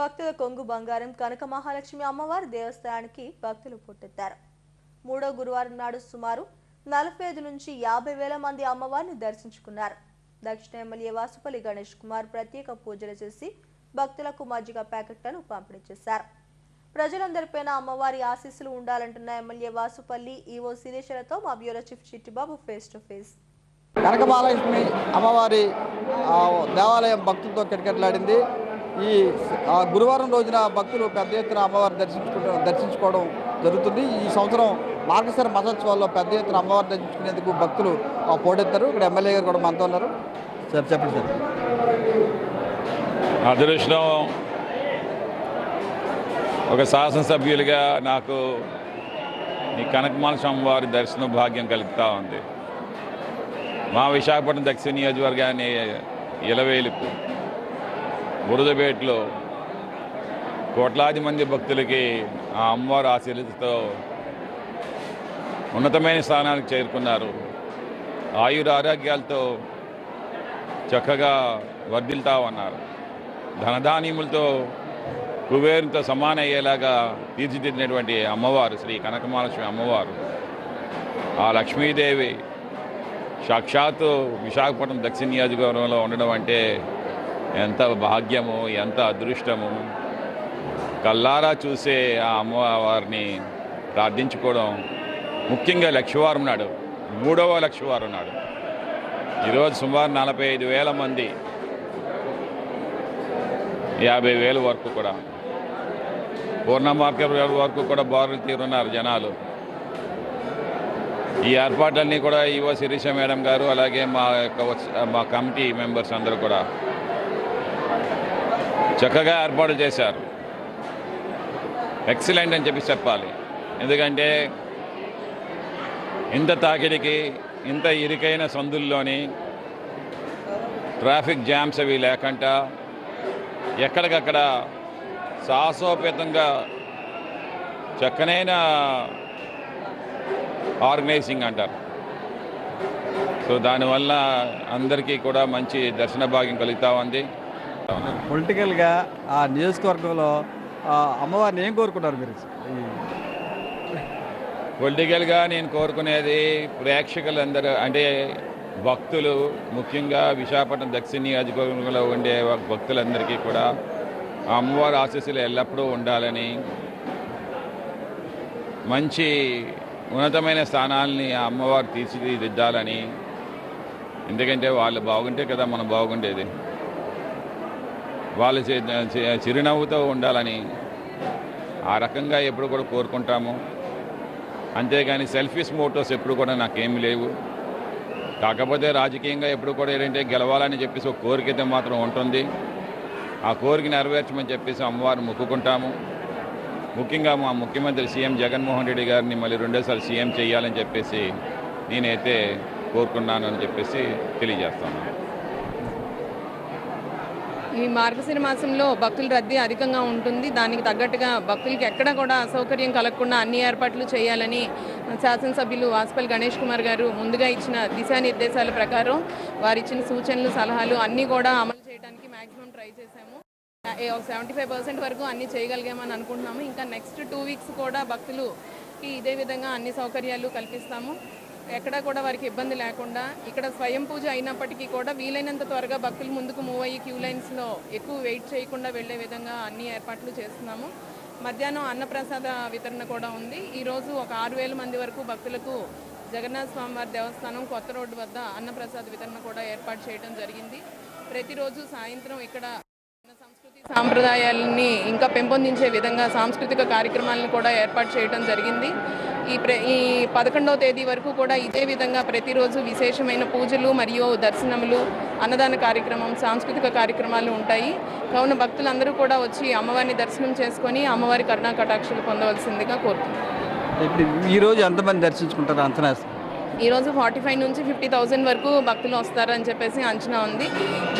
భక్తుల కొంగు బంగారం కనక మహాలక్ష్మి అమ్మవారి దేవస్థానానికి భక్తులు పుట్టెత్తారు. మూడో గురువారం నాడు సుమారు నలభై ఐదు నుంచి యాభై వేల మంది అమ్మవారిని దర్శించుకున్నారు. దక్షిణ ఎమ్మెల్యే వాసుపల్లి గణేష్ కుమార్ ప్రత్యేక పూజలు చేసి భక్తులకు మజ్జిగ ప్యాకెట్లను పంపిణీ చేశారు. ప్రజలందరిపైన అమ్మవారి ఆశీస్సులు ఉండాలంటున్న ఎమ్మెల్యే వాసుపల్లి ఈవో శిరీషలతో మా bureau chief Chittibabu face to face. Kanakamahalakshmi అమ్మవారి దేవాలయం భక్తులతో కిటకిటలాడింది. ఈ ఆ, గురువారం రోజున భక్తులు పెద్ద ఎత్తున అమ్మవారిని దర్శించుకుంటూ దర్శించుకోవడం జరుగుతుంది. ఈ సంవత్సరం మార్గశిర మహోత్సవాల్లో పెద్ద ఎత్తున అమ్మవారిని దర్శించుకునేందుకు భక్తులు ఆ, పోటెత్తారు. ఇక్కడ ఎమ్మెల్యే గారు కూడా మనతో ఉన్నారు. సార్ చెప్పండి సార్. అదృష్టం ఒక శాసనసభ్యులుగా నాకు ఈ కనకమాల స్వామి వారి దర్శన భాగ్యం కలుగుతూ ఉంది. మా విశాఖపట్నం దక్షిణ నియోజకవర్గాన్ని ఇలవేలుపు. బురదపేటలో కోట్లాది మంది భక్తులకి ఆ అమ్మవారు ఆశీర్వదితో ఉన్నతమైన స్థానానికి చేరుకున్నారు. ఆయుర ఆరోగ్యాలతో చక్కగా వర్ధిల్తావన్నారు ధనధాన్యములతో కుబేరుతో సమాన అయ్యేలాగా తీర్చిదిద్దినటువంటి అమ్మవారు శ్రీ కనకమహాలక్ష్మి అమ్మవారు. ఆ లక్ష్మీదేవి సాక్షాత్తు విశాఖపట్నం దక్షిణ నియోజకవర్గంలో ఉండడం అంటే ఎంత భాగ్యము ఎంత అదృష్టము. కల్లారా చూసే ఆ అమ్మవారిని ప్రార్థించుకోవడం ముఖ్యంగా లక్షవారం నాడు మూడవ లక్షవారం నాడు. ఈరోజు సుమారు నలభై ఐదు వేల మంది యాభై వేల వరకు కూడా. పూర్ణ మార్కెట్ వరకు కూడా బారులు తీరున్నారు జనాలు. ఈ ఏర్పాట్లన్నీ కూడా ఈవో శిరీష మేడం గారు అలాగే మా యొక్క మా కమిటీ మెంబర్స్ అందరూ కూడా. చక్కగా ఏర్పాటు చేశారు. ఎక్సలెంట్ అని చెప్పి చెప్పాలి. ఎందుకంటే ఇంత తాకిడికి ఇంత ఇరుకైన సందుల్లోని ట్రాఫిక్ జామ్స్ అవి లేకుండా ఎక్కడికక్కడ సాహసోపేతంగా చక్కనైన ఆర్గనైజింగ్ అంటారు. సో దానివల్ల అందరికీ కూడా మంచి దర్శన భాగ్యం కలుగుతూ ఉంది. పొలిటికల్గా ఆ నియోజకవర్గంలో ఆ, అమ్మవారిని ఏం కోరుకున్నారు మీరు? పొలిటికల్గా నేను కోరుకునేది ప్రేక్షకులందరూ అంటే భక్తులు ముఖ్యంగా విశాఖపట్నం దక్షిణ నియోజకవర్గంలో ఉండే భక్తులందరికీ కూడా ఆ అమ్మవారి ఆశీస్సులు ఎల్లప్పుడూ ఉండాలని మంచి ఉన్నతమైన స్థానాల్ని ఆ అమ్మవారు తీర్చిదిద్దాలని. ఎందుకంటే వాళ్ళు బాగుంటే కదా మనం బాగుండేది. వాళ్ళు చిరునవ్వుతో ఉండాలని ఆ రకంగా ఎప్పుడు కూడా కోరుకుంటాము. అంతేగాని సెల్ఫీస్ మోటోస్ ఎప్పుడు కూడా నాకేమి లేవు. కాకపోతే రాజకీయంగా ఎప్పుడు కూడా ఏంటంటే గెలవాలని చెప్పేసి ఒక కోరిక అయితే మాత్రం ఉంటుంది. ఆ కోరిక నెరవేర్చమని చెప్పేసి అమ్మవారిని మొక్కుకుంటాము. ముఖ్యంగా మా ముఖ్యమంత్రి సీఎం జగన్మోహన్ రెడ్డి గారిని మళ్ళీ రెండోసారి సీఎం చేయాలని చెప్పేసి నేనైతే కోరుకున్నాను అని చెప్పేసి తెలియజేస్తాను ఈ మార్గశిర మాసంలో భక్తుల రద్దీ అధికంగా ఉంటుంది. దానికి తగ్గట్టుగా భక్తులకి ఎక్కడ కూడా అసౌకర్యం కలగకుండా అన్ని ఏర్పాట్లు చేయాలని శాసనసభ్యులు వాసుపల్లి గణేష్ కుమార్ గారు ముందుగా ఇచ్చిన దిశానిర్దేశాల ప్రకారం వారు ఇచ్చిన సూచనలు సలహాలు అన్నీ కూడా అమలు చేయడానికి మ్యాక్సిమం ట్రై చేశాము. సెవెంటీ ఫైవ్ పర్సెంట్ వరకు అన్నీ చేయగలిగామని అనుకుంటున్నాము. ఇంకా నెక్స్ట్ టూ వీక్స్ కూడా భక్తులుకి ఇదే విధంగా అన్ని సౌకర్యాలు కల్పిస్తాము. ఎక్కడా కూడా వారికి ఇబ్బంది లేకుండా ఇక్కడ స్వయం పూజ అయినప్పటికీ కూడా వీలైనంత త్వరగా భక్తులు ముందుకు మూవ్ అయ్యి క్యూ లైన్స్లో ఎక్కువ వెయిట్ చేయకుండా వెళ్ళే విధంగా అన్ని ఏర్పాట్లు చేస్తున్నాము. మధ్యాహ్నం అన్నప్రసాద వితరణ కూడా ఉంది. ఈరోజు ఒక ఆరు వేల మంది వరకు భక్తులకు జగన్నాథ స్వామివారి దేవస్థానం కొత్త రోడ్డు వద్ద అన్నప్రసాద వితరణ కూడా ఏర్పాటు చేయడం జరిగింది. ప్రతిరోజు సాయంత్రం ఇక్కడ సాంప్రదాయాలని ఇంకా పెంపొందించే విధంగా సాంస్కృతిక కార్యక్రమాలను కూడా ఏర్పాటు చేయడం జరిగింది. ఈ ప్ర ఈ పదకొండవ తేదీ వరకు కూడా ఇదే విధంగా ప్రతిరోజు విశేషమైన పూజలు మరియు దర్శనములు అన్నదాన కార్యక్రమం సాంస్కృతిక కార్యక్రమాలు ఉంటాయి. కావున భక్తులందరూ కూడా వచ్చి అమ్మవారిని దర్శనం చేసుకొని అమ్మవారి కరుణా కటాక్షలు పొందవలసిందిగా కోరుతున్నాను ఇప్పుడు ఈ ఎంతమంది దర్శించుకుంటారు అంచనా ఈరోజు ఫార్టీ ఫైవ్ నుంచి ఫిఫ్టీ థౌజండ్ వరకు భక్తులు వస్తారని చెప్పేసి అంచనా ఉంది.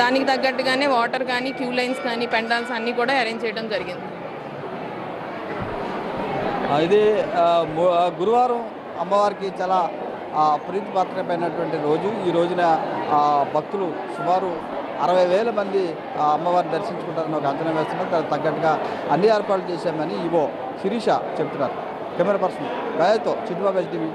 దానికి తగ్గట్టుగానే వాటర్ కానీ క్యూ లైన్స్ కానీ పెండాల్స్ అన్నీ కూడా అరేంజ్ చేయడం జరిగింది. ఇది గురువారం అమ్మవారికి చాలా ప్రీతి ప్రీతిపాత్రమైనటువంటి రోజు. ఈ రోజున భక్తులు సుమారు అరవై వేల మంది ఆ అమ్మవారిని దర్శించుకుంటారని ఒక అంచనా వేస్తున్నారు. దానికి తగ్గట్టుగా అన్ని ఏర్పాట్లు చేశామని ఈవో శిరీష చెప్తున్నారు. కెమెరా పర్సన్ గాయతో చిట్టుబాబు టీవీ